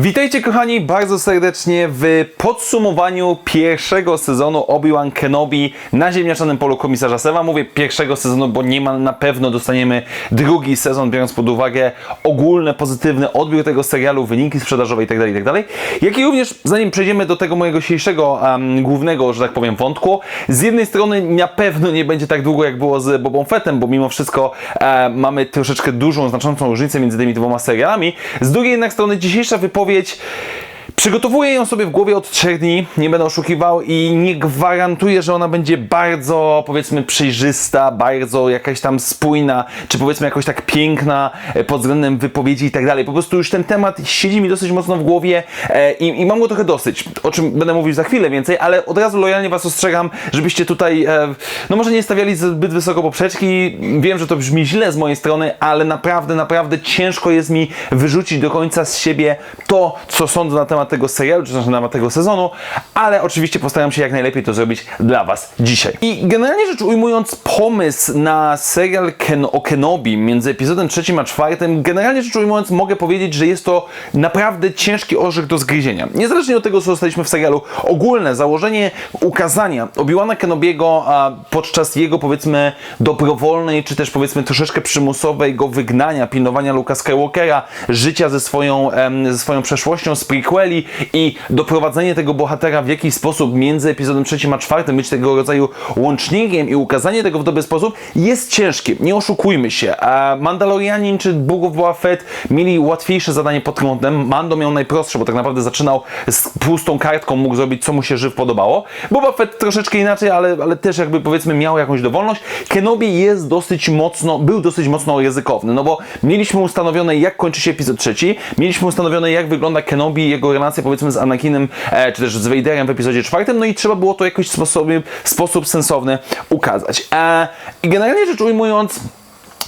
Witajcie kochani bardzo serdecznie w podsumowaniu pierwszego sezonu Obi-Wan Kenobi na ziemniaczanym polu komisarza Sewa. Mówię pierwszego sezonu, bo nie ma na pewno dostaniemy drugi sezon, biorąc pod uwagę ogólny pozytywny odbiór tego serialu, wyniki sprzedażowe itd. itd. Jak i również, zanim przejdziemy do tego mojego dzisiejszego um, głównego, że tak powiem, wątku, z jednej strony na pewno nie będzie tak długo jak było z Bobą Fettem, bo mimo wszystko e, mamy troszeczkę dużą, znaczącą różnicę między tymi dwoma serialami. Z drugiej jednak strony dzisiejsza wypowiedź odpowiedź. Przygotowuję ją sobie w głowie od trzech dni, nie będę oszukiwał i nie gwarantuję, że ona będzie bardzo, powiedzmy, przejrzysta, bardzo jakaś tam spójna, czy powiedzmy jakoś tak piękna e, pod względem wypowiedzi i tak dalej. Po prostu już ten temat siedzi mi dosyć mocno w głowie e, i, i mam go trochę dosyć, o czym będę mówić za chwilę więcej, ale od razu lojalnie Was ostrzegam, żebyście tutaj, e, no może nie stawiali zbyt wysoko poprzeczki. Wiem, że to brzmi źle z mojej strony, ale naprawdę, naprawdę ciężko jest mi wyrzucić do końca z siebie to, co sądzę na temat tego serialu, czy też na temat tego sezonu, ale oczywiście postaram się jak najlepiej to zrobić dla Was dzisiaj. I generalnie rzecz ujmując, pomysł na serial Ken o Kenobi między epizodem trzecim a czwartym, generalnie rzecz ujmując, mogę powiedzieć, że jest to naprawdę ciężki orzech do zgryzienia. Niezależnie od tego, co dostaliśmy w serialu, ogólne założenie ukazania Obi-Wana Kenobiego a podczas jego, powiedzmy, dobrowolnej, czy też powiedzmy troszeczkę przymusowego wygnania, pilnowania Luka Skywalkera, życia ze swoją, em, ze swoją przeszłością z prequeli i doprowadzenie tego bohatera w jakiś sposób między epizodem trzecim a czwartym, być tego rodzaju łącznikiem i ukazanie tego w dobry sposób jest ciężkie. Nie oszukujmy się. A Mandalorianin czy Book of Boba Fett mieli łatwiejsze zadanie pod kątem. Mando miał najprostsze, bo tak naprawdę zaczynał z pustą kartką, mógł zrobić co mu się żyw podobało. Boba Fett troszeczkę inaczej, ale, ale też jakby powiedzmy miał jakąś dowolność. Kenobi jest dosyć mocno, był dosyć mocno ryzykowny, no bo mieliśmy ustanowione jak kończy się epizod trzeci, mieliśmy ustanowione jak wygląda Kenobi jego powiedzmy z Anakinem, e, czy też z Vaderem w epizodzie czwartym, no i trzeba było to w jakiś sposób, sposób sensowny ukazać. E, I generalnie rzecz ujmując,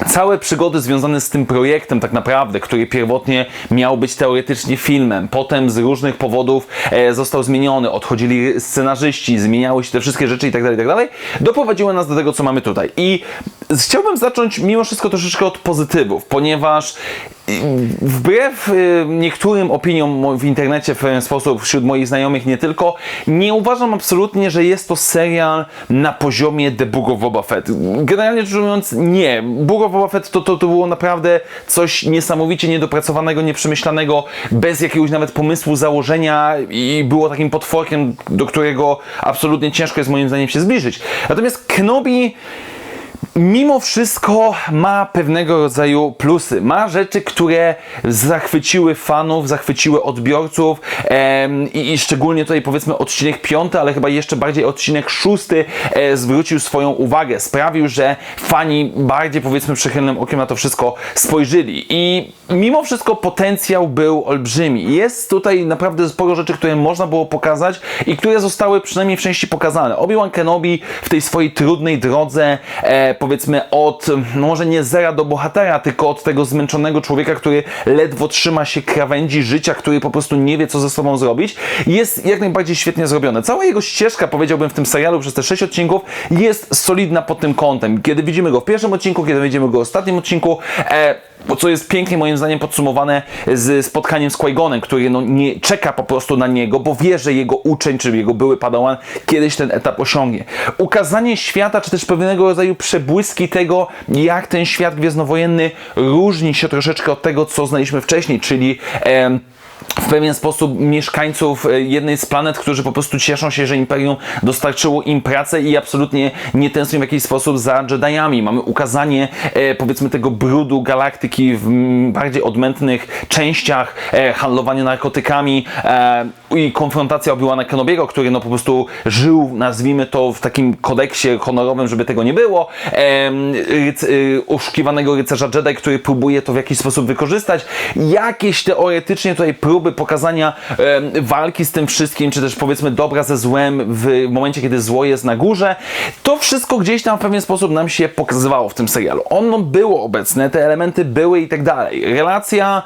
Całe przygody związane z tym projektem, tak naprawdę, który pierwotnie miał być teoretycznie filmem, potem z różnych powodów e, został zmieniony, odchodzili scenarzyści, zmieniały się te wszystkie rzeczy i tak dalej, tak dalej, doprowadziły nas do tego, co mamy tutaj. I chciałbym zacząć mimo wszystko troszeczkę od pozytywów, ponieważ wbrew y, niektórym opiniom w internecie w pewien sposób, wśród moich znajomych nie tylko, nie uważam absolutnie, że jest to serial na poziomie The Book of Boba Fett. Generalnie rzecz ujmując, nie. Book to, to, to było naprawdę coś niesamowicie niedopracowanego, nieprzemyślanego, bez jakiegoś nawet pomysłu, założenia i było takim potworkiem, do którego absolutnie ciężko jest moim zdaniem się zbliżyć. Natomiast Kenobi mimo wszystko ma pewnego rodzaju plusy. Ma rzeczy, które zachwyciły fanów, zachwyciły odbiorców i, i szczególnie tutaj powiedzmy odcinek piąty, ale chyba jeszcze bardziej odcinek szósty e, zwrócił swoją uwagę. Sprawił, że fani bardziej powiedzmy przychylnym okiem na to wszystko spojrzeli. I mimo wszystko potencjał był olbrzymi. Jest tutaj naprawdę sporo rzeczy, które można było pokazać i które zostały przynajmniej w części pokazane. Obi-Wan Kenobi w tej swojej trudnej drodze e, powiedzmy od, no może nie zera do bohatera, tylko od tego zmęczonego człowieka, który ledwo trzyma się krawędzi życia, który po prostu nie wie, co ze sobą zrobić, jest jak najbardziej świetnie zrobione. Cała jego ścieżka, powiedziałbym, w tym serialu przez te sześć odcinków jest solidna pod tym kątem. Kiedy widzimy go w pierwszym odcinku, kiedy widzimy go w ostatnim odcinku, e, co jest pięknie moim zdaniem podsumowane z spotkaniem z Qui-Gonem, który no, nie czeka po prostu na niego, bo wie, że jego uczeń, czy jego były padawan kiedyś ten etap osiągnie. Ukazanie świata, czy też pewnego rodzaju przebłyski tego, jak ten świat gwiezdnowojenny różni się troszeczkę od tego, co znaliśmy wcześniej, czyli em, w pewien sposób mieszkańców e, jednej z planet, którzy po prostu cieszą się, że Imperium dostarczyło im pracę i absolutnie nie tęsknią w jakiś sposób za Jediami. Mamy ukazanie e, powiedzmy tego brudu galaktyki w bardziej odmętnych częściach, e, handlowanie narkotykami i konfrontacja Obi-Wana Kenobiego, który no po prostu żył, nazwijmy to, w takim kodeksie honorowym, żeby tego nie było. Ryc, y, oszukiwanego rycerza Jedi, który próbuje to w jakiś sposób wykorzystać. Jakieś teoretycznie tutaj próby pokazania em, walki z tym wszystkim, czy też powiedzmy dobra ze złem w momencie, kiedy zło jest na górze, to wszystko gdzieś tam w pewien sposób nam się pokazywało w tym serialu. Ono było obecne, te elementy były i tak dalej. Relacja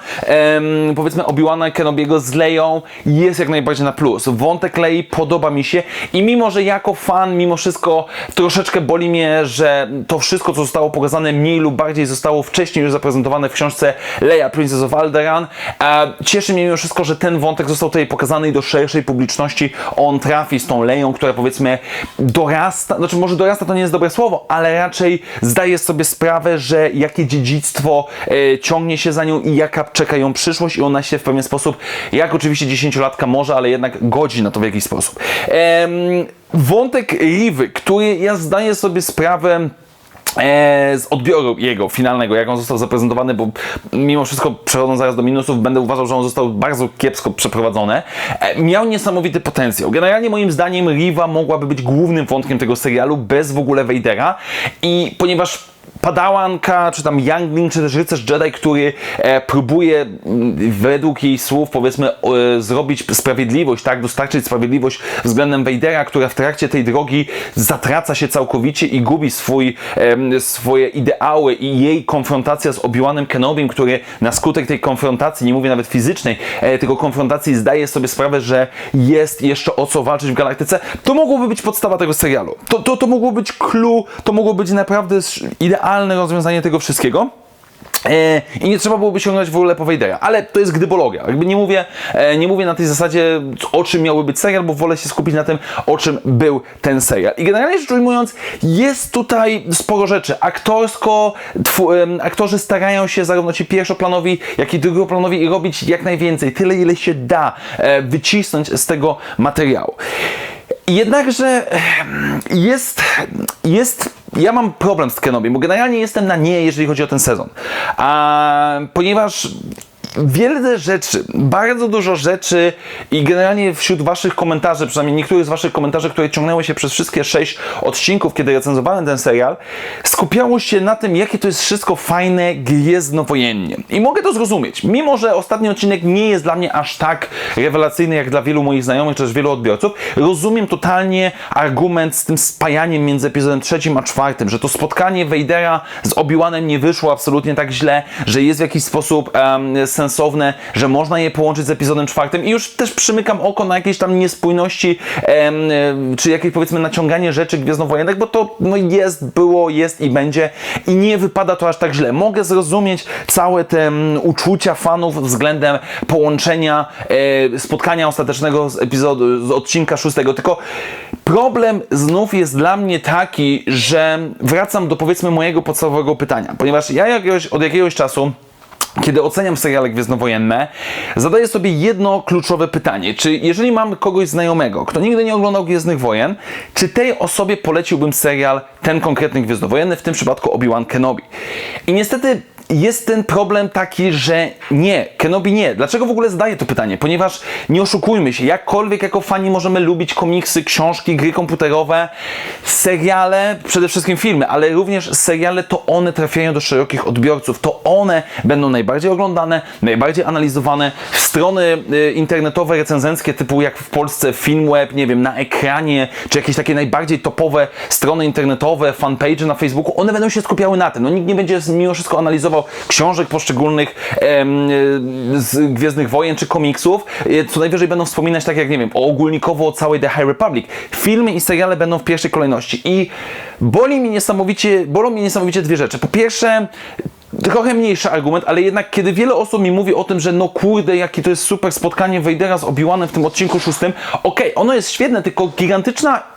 powiedzmy Obi-Wana Kenobiego z Leją jest jak najbardziej na plus. Wątek Lei podoba mi się i mimo, że jako fan, mimo wszystko troszeczkę boli mnie, że to wszystko, co zostało pokazane mniej lub bardziej zostało wcześniej już zaprezentowane w książce Leia Princess of Alderaan, e, cieszy mnie mimo wszystko, że ten wątek został tutaj pokazany i do szerszej publiczności on trafi z tą Leją, która powiedzmy dorasta, znaczy może dorasta to nie jest dobre słowo, ale raczej zdaje sobie sprawę, że jakie dziedzictwo e, ciągnie się za nią i jaka czeka ją przyszłość i ona się w pewien sposób, jak oczywiście dziesięciolatka może, ale jednak godzi na to w jakiś sposób. Em, wątek Rivy, który ja zdaję sobie sprawę z odbioru jego finalnego, jak on został zaprezentowany, bo mimo wszystko przechodząc zaraz do minusów, będę uważał, że on został bardzo kiepsko przeprowadzony. E, miał niesamowity potencjał. Generalnie moim zdaniem Riva mogłaby być głównym wątkiem tego serialu bez w ogóle Vadera i ponieważ Padałanka, czy tam Youngling, czy też rycerz Jedi, który e, próbuje według jej słów, powiedzmy, zrobić sprawiedliwość, tak, dostarczyć sprawiedliwość względem Vadera, która w trakcie tej drogi zatraca się całkowicie i gubi swój, swoje ideały i jej konfrontacja z Obi-Wanem Kenobim, który na skutek tej konfrontacji, nie mówię nawet fizycznej, e, tylko konfrontacji zdaje sobie sprawę, że jest jeszcze o co walczyć w galaktyce, to mogłoby być podstawa tego serialu. To, to, to mogło być clue, to mogło być naprawdę sz- idealne rozwiązanie tego wszystkiego. E, I nie trzeba byłoby sięgnąć w ogóle po ale to jest gdybologia. Jakby nie mówię, e, nie mówię na tej zasadzie, o czym miałby być serial, bo wolę się skupić na tym, o czym był ten serial. I generalnie rzecz ujmując, jest tutaj sporo rzeczy. Aktorsko, aktorzy starają się zarówno ci pierwszoplanowi, jak i drugoplanowi robić jak najwięcej, tyle ile się da e, wycisnąć z tego materiału. Jednakże jest, jest, ja mam problem z Kenobi, bo generalnie jestem na nie, jeżeli chodzi o ten sezon. A, ponieważ wiele rzeczy, bardzo dużo rzeczy i generalnie wśród waszych komentarzy, przynajmniej niektórych z waszych komentarzy, które ciągnęły się przez wszystkie sześć odcinków, kiedy recenzowałem ten serial, skupiało się na tym, jakie to jest wszystko fajne, gwiezdnowojennie. I mogę to zrozumieć, mimo że ostatni odcinek nie jest dla mnie aż tak rewelacyjny, jak dla wielu moich znajomych, czy też wielu odbiorców, rozumiem totalnie argument z tym spajaniem między epizodem trzecim a czwartym, że to spotkanie Vadera z Obi-Wanem nie wyszło absolutnie tak źle, że jest w jakiś sposób em, sensowne, że można je połączyć z epizodem czwartym. I już też przymykam oko na jakieś tam niespójności, em, e, czy jakieś powiedzmy naciąganie rzeczy gwiezdnowojennych, bo to no, jest, było, jest i będzie. I nie wypada to aż tak źle. Mogę zrozumieć całe te mm, uczucia fanów względem połączenia e, spotkania ostatecznego z epizodu, z odcinka szóstego, tylko problem znów jest dla mnie taki, że wracam do powiedzmy mojego podstawowego pytania, ponieważ ja jakiegoś, od jakiegoś czasu kiedy oceniam seriale gwiezdnowojenne, zadaję sobie jedno kluczowe pytanie. Czy jeżeli mam kogoś znajomego, kto nigdy nie oglądał Gwiezdnych Wojen, czy tej osobie poleciłbym serial ten konkretny Gwiezdnowojenny, w tym przypadku Obi-Wan Kenobi? I niestety jest ten problem taki, że nie, Kenobi nie. Dlaczego w ogóle zadaję to pytanie? Ponieważ nie oszukujmy się, jakkolwiek jako fani możemy lubić komiksy, książki, gry komputerowe, seriale, przede wszystkim filmy, ale również seriale, to one trafiają do szerokich odbiorców, to one będą najbardziej oglądane, najbardziej analizowane. Strony y, internetowe, recenzenckie, typu jak w Polsce Filmweb, nie wiem, na ekranie, czy jakieś takie najbardziej topowe strony internetowe, fanpage na Facebooku, one będą się skupiały na tym. No nikt nie będzie mimo wszystko analizował książek poszczególnych y, z Gwiezdnych Wojen czy komiksów. Y, Co najwyżej będą wspominać tak jak, nie wiem, ogólnikowo o całej The High Republic. Filmy i seriale będą w pierwszej kolejności i boli mi niesamowicie, bolą mnie niesamowicie dwie rzeczy. Po pierwsze, trochę mniejszy argument, ale jednak kiedy wiele osób mi mówi o tym, że no kurde, jakie to jest super spotkanie Vadera z Obi-Wanem w tym odcinku szóstym, okej, ono jest świetne, tylko gigantyczna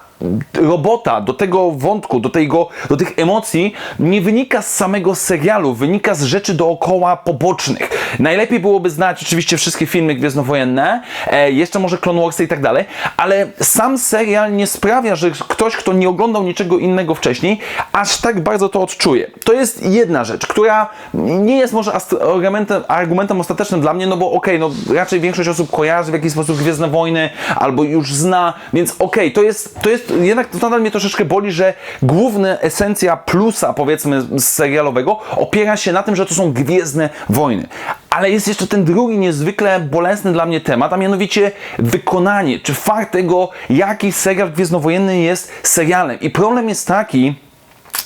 robota do tego wątku, do, tego, do tych emocji nie wynika z samego serialu, wynika z rzeczy dookoła pobocznych. Najlepiej byłoby znać oczywiście wszystkie filmy gwiezdnowojenne, e, jeszcze może Clone i tak dalej, ale sam serial nie sprawia, że ktoś, kto nie oglądał niczego innego wcześniej, aż tak bardzo to odczuje. To jest jedna rzecz, która nie jest może argumentem, argumentem ostatecznym dla mnie, no bo okej, no raczej większość osób kojarzy w jakiś sposób Gwiezdne Wojny, albo już zna, więc okej, to jest, to jest, jednak nadal mnie troszeczkę boli, że główna esencja plusa, powiedzmy, serialowego opiera się na tym, że to są Gwiezdne Wojny. Ale jest jeszcze ten drugi niezwykle bolesny dla mnie temat, a mianowicie wykonanie, czy fakt tego, jaki serial gwiezdnowojenny jest serialem. I problem jest taki,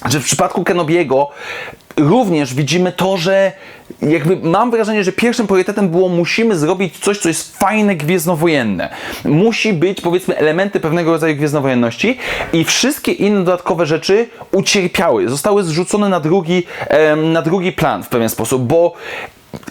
że w przypadku Kenobiego również widzimy to, że jakby mam wrażenie, że pierwszym priorytetem było musimy zrobić coś, co jest fajne, gwiezdnowojenne. Musi być powiedzmy elementy pewnego rodzaju gwiezdnowojenności i wszystkie inne dodatkowe rzeczy ucierpiały, zostały zrzucone na drugi, na drugi plan w pewien sposób, bo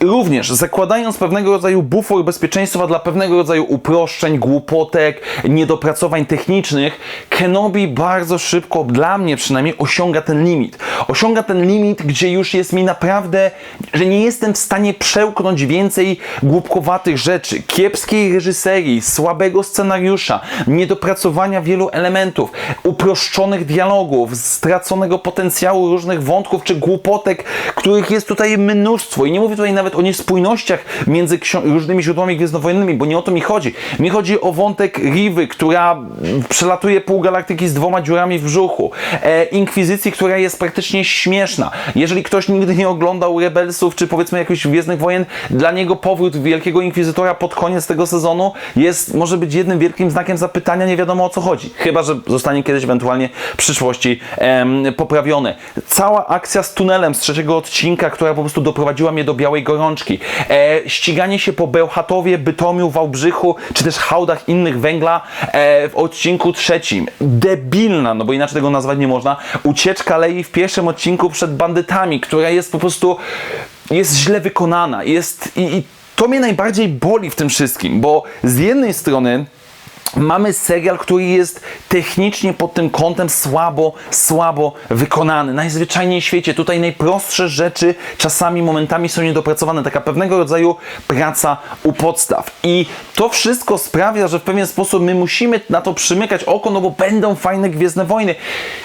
Również zakładając pewnego rodzaju bufor bezpieczeństwa dla pewnego rodzaju uproszczeń, głupotek, niedopracowań technicznych, Kenobi bardzo szybko, dla mnie przynajmniej, osiąga ten limit. Osiąga ten limit, gdzie już jest mi naprawdę, że nie jestem w stanie przełknąć więcej głupkowatych rzeczy, kiepskiej reżyserii, słabego scenariusza, niedopracowania wielu elementów, uproszczonych dialogów, straconego potencjału różnych wątków czy głupotek, których jest tutaj mnóstwo. I nie mówię tutaj nawet o niespójnościach między różnymi źródłami gwiezdnowojennymi, bo nie o to mi chodzi. Mi chodzi o wątek Rivy, która przelatuje pół galaktyki z dwoma dziurami w brzuchu. E, Inkwizycji, która jest praktycznie śmieszna. Jeżeli ktoś nigdy nie oglądał Rebelsów, czy powiedzmy jakichś Gwiezdnych Wojen, dla niego powrót Wielkiego Inkwizytora pod koniec tego sezonu jest, może być jednym wielkim znakiem zapytania, nie wiadomo o co chodzi. Chyba, że zostanie kiedyś ewentualnie w przyszłości em, poprawione. Cała akcja z tunelem z trzeciego odcinka, która po prostu doprowadziła mnie do białej gorączki. E, ściganie się po Bełchatowie, Bytomiu, Wałbrzychu, czy też hałdach innych węgla e, w odcinku trzecim. Debilna, no bo inaczej tego nazwać nie można. Ucieczka Lei w pierwszym odcinku przed bandytami, która jest po prostu jest źle wykonana. Jest i, i to mnie najbardziej boli w tym wszystkim, bo z jednej strony mamy serial, który jest technicznie pod tym kątem słabo, słabo wykonany. Najzwyczajniej w świecie. Tutaj najprostsze rzeczy czasami, momentami są niedopracowane. Taka pewnego rodzaju praca u podstaw. I to wszystko sprawia, że w pewien sposób my musimy na to przymykać oko, no bo będą fajne Gwiezdne Wojny.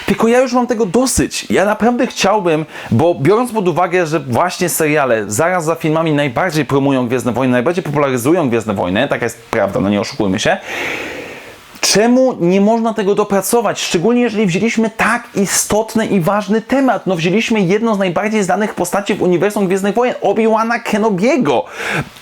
Tylko ja już mam tego dosyć. Ja naprawdę chciałbym, bo biorąc pod uwagę, że właśnie seriale zaraz za filmami najbardziej promują Gwiezdne Wojny, najbardziej popularyzują Gwiezdne Wojny, taka jest prawda, no nie oszukujmy się, Czemu nie można tego dopracować? Szczególnie jeżeli wzięliśmy tak istotny i ważny temat. No wzięliśmy jedną z najbardziej znanych postaci w uniwersum Gwiezdnych Wojen, Obi-Wana Kenobiego.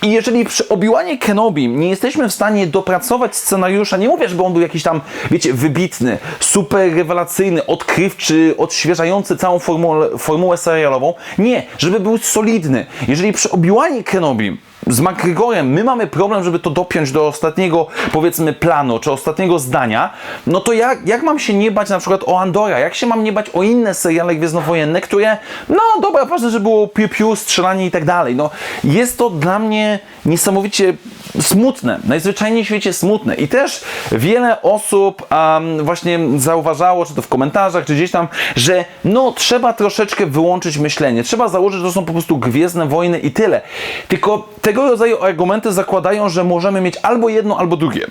I jeżeli przy Obi-Wanie Kenobi nie jesteśmy w stanie dopracować scenariusza, nie mówię, żeby on był jakiś tam, wiecie, wybitny, super rewelacyjny, odkrywczy, odświeżający całą formułę, formułę serialową. Nie, żeby był solidny. Jeżeli przy Obi-Wanie Kenobi z McGregorem my mamy problem, żeby to dopiąć do ostatniego, powiedzmy, planu, czy ostatniego zdania, no to jak, jak mam się nie bać na przykład o Andora? Jak się mam nie bać o inne seriale gwiezdnowojenne, które, no dobra, ważne, że było piu-piu, strzelanie i tak dalej. No, jest to dla mnie niesamowicie smutne, najzwyczajniej w świecie smutne. I też wiele osób um, właśnie zauważało, czy to w komentarzach, czy gdzieś tam, że no trzeba troszeczkę wyłączyć myślenie. Trzeba założyć, że to są po prostu gwiezdne wojny i tyle. Tylko tego rodzaju argumenty zakładają, że możemy mieć albo jedno, albo drugie.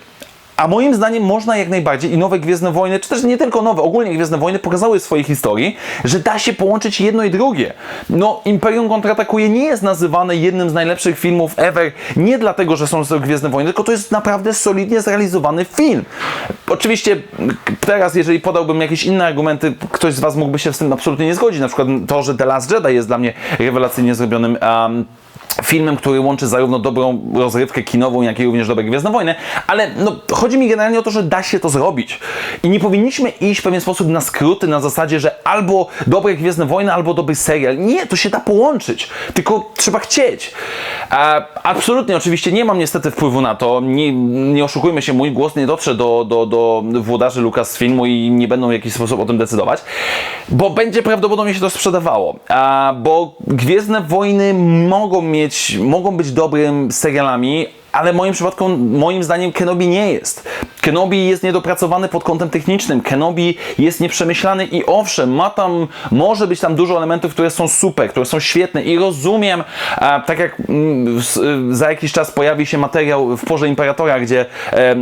A moim zdaniem można jak najbardziej i nowe Gwiezdne Wojny, czy też nie tylko nowe, ogólnie Gwiezdne Wojny pokazały w swojej historii, że da się połączyć jedno i drugie. No, Imperium kontratakuje nie jest nazywane jednym z najlepszych filmów ever, nie dlatego, że są to Gwiezdne Wojny, tylko to jest naprawdę solidnie zrealizowany film. Oczywiście teraz, jeżeli podałbym jakieś inne argumenty, ktoś z Was mógłby się z tym absolutnie nie zgodzić, na przykład to, że The Last Jedi jest dla mnie rewelacyjnie zrobionym um, filmem, który łączy zarówno dobrą rozrywkę kinową, jak i również dobre Gwiezdne Wojny, ale no, chodzi mi generalnie o to, że da się to zrobić. I nie powinniśmy iść w pewien sposób na skróty, na zasadzie, że albo dobre Gwiezdne Wojny, albo dobry serial. Nie, to się da połączyć, tylko trzeba chcieć. E, absolutnie, oczywiście nie mam niestety wpływu na to, nie, nie oszukujmy się, mój głos nie dotrze do, do, do włodarzy Lucasfilmu i nie będą w jakiś sposób o tym decydować, bo będzie prawdopodobnie się to sprzedawało. E, bo Gwiezdne Wojny mogą mieć mogą być dobrym serialami, ale moim przypadku, moim zdaniem, Kenobi nie jest. Kenobi jest niedopracowany pod kątem technicznym. Kenobi jest nieprzemyślany i owszem, ma tam, może być tam dużo elementów, które są super, które są świetne i rozumiem, tak jak mm, s- za jakiś czas pojawi się materiał w Porze Imperatora, gdzie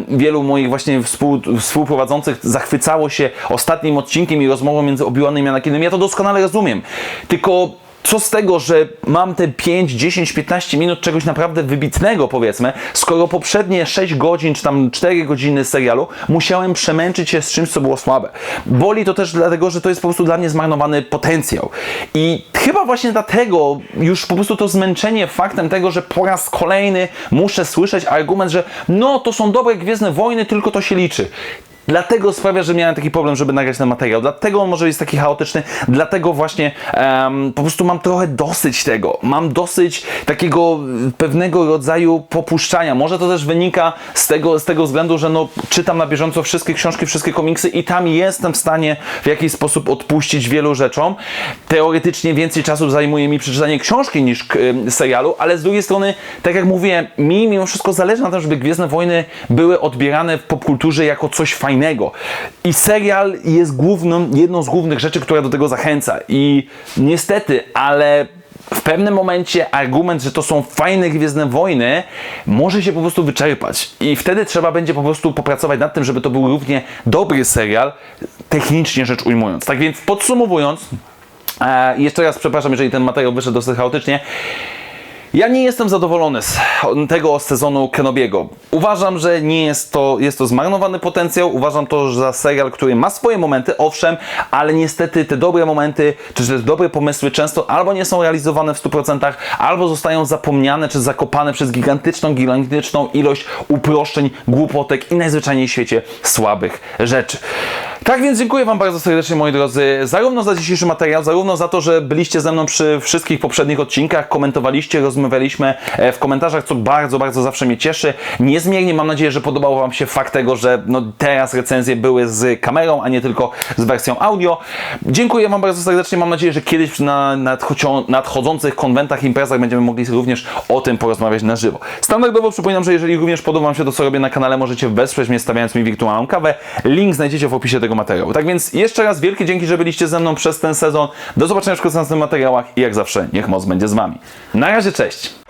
wielu moich właśnie współ, współprowadzących zachwycało się ostatnim odcinkiem i rozmową między Obi-Wanem i Anakinem. Ja to doskonale rozumiem. Tylko co z tego, że mam te 5, 10, 15 minut czegoś naprawdę wybitnego, powiedzmy, skoro poprzednie 6 godzin czy tam 4 godziny serialu musiałem przemęczyć się z czymś, co było słabe. Boli to też dlatego, że to jest po prostu dla mnie zmarnowany potencjał. I chyba właśnie dlatego już po prostu to zmęczenie faktem tego, że po raz kolejny muszę słyszeć argument, że no to są dobre Gwiezdne Wojny, tylko to się liczy. Dlatego sprawia, że miałem taki problem, żeby nagrać ten materiał. Dlatego on może jest taki chaotyczny. Dlatego właśnie em, po prostu mam trochę dosyć tego. Mam dosyć takiego y, pewnego rodzaju popuszczania. Może to też wynika z tego, z tego względu, że no, czytam na bieżąco wszystkie książki, wszystkie komiksy i tam jestem w stanie w jakiś sposób odpuścić wielu rzeczom. Teoretycznie więcej czasu zajmuje mi przeczytanie książki niż y, serialu, ale z drugiej strony, tak jak mówiłem, mi mimo wszystko zależy na tym, żeby Gwiezdne Wojny były odbierane w popkulturze jako coś fajnego. I serial jest jedną z głównych rzeczy, która do tego zachęca. I niestety, ale w pewnym momencie argument, że to są fajne Gwiezdne Wojny, może się po prostu wyczerpać. I wtedy trzeba będzie po prostu popracować nad tym, żeby to był równie dobry serial, technicznie rzecz ujmując. Tak więc podsumowując, e, jeszcze raz przepraszam, jeżeli ten materiał wyszedł dosyć chaotycznie. Ja nie jestem zadowolony z tego sezonu Kenobiego. Uważam, że nie jest to, jest to zmarnowany potencjał. Uważam to za serial, który ma swoje momenty, owszem, ale niestety te dobre momenty, czy te dobre pomysły często albo nie są realizowane w 100%, albo zostają zapomniane, czy zakopane przez gigantyczną, gigantyczną ilość uproszczeń, głupotek i najzwyczajniej w świecie słabych rzeczy. Tak więc dziękuję Wam bardzo serdecznie, moi drodzy, zarówno za dzisiejszy materiał, zarówno za to, że byliście ze mną przy wszystkich poprzednich odcinkach, komentowaliście, rozmawialiśmy e, w komentarzach, co bardzo, bardzo zawsze mnie cieszy. Niezmiernie mam nadzieję, że podobał Wam się fakt tego, że no, teraz recenzje były z kamerą, a nie tylko z wersją audio. Dziękuję Wam bardzo serdecznie, mam nadzieję, że kiedyś na nadchodzą- nadchodzących konwentach, imprezach będziemy mogli również o tym porozmawiać na żywo. Standardowo przypominam, że jeżeli również podoba Wam się to, co robię na kanale, możecie wesprzeć mnie stawiając mi wirtualną kawę. Link znajdziecie w opisie tego materiału. Tak więc jeszcze raz wielkie dzięki, że byliście ze mną przez ten sezon. Do zobaczenia w następnych materiałach i jak zawsze niech moc będzie z Wami. Na razie, cześć!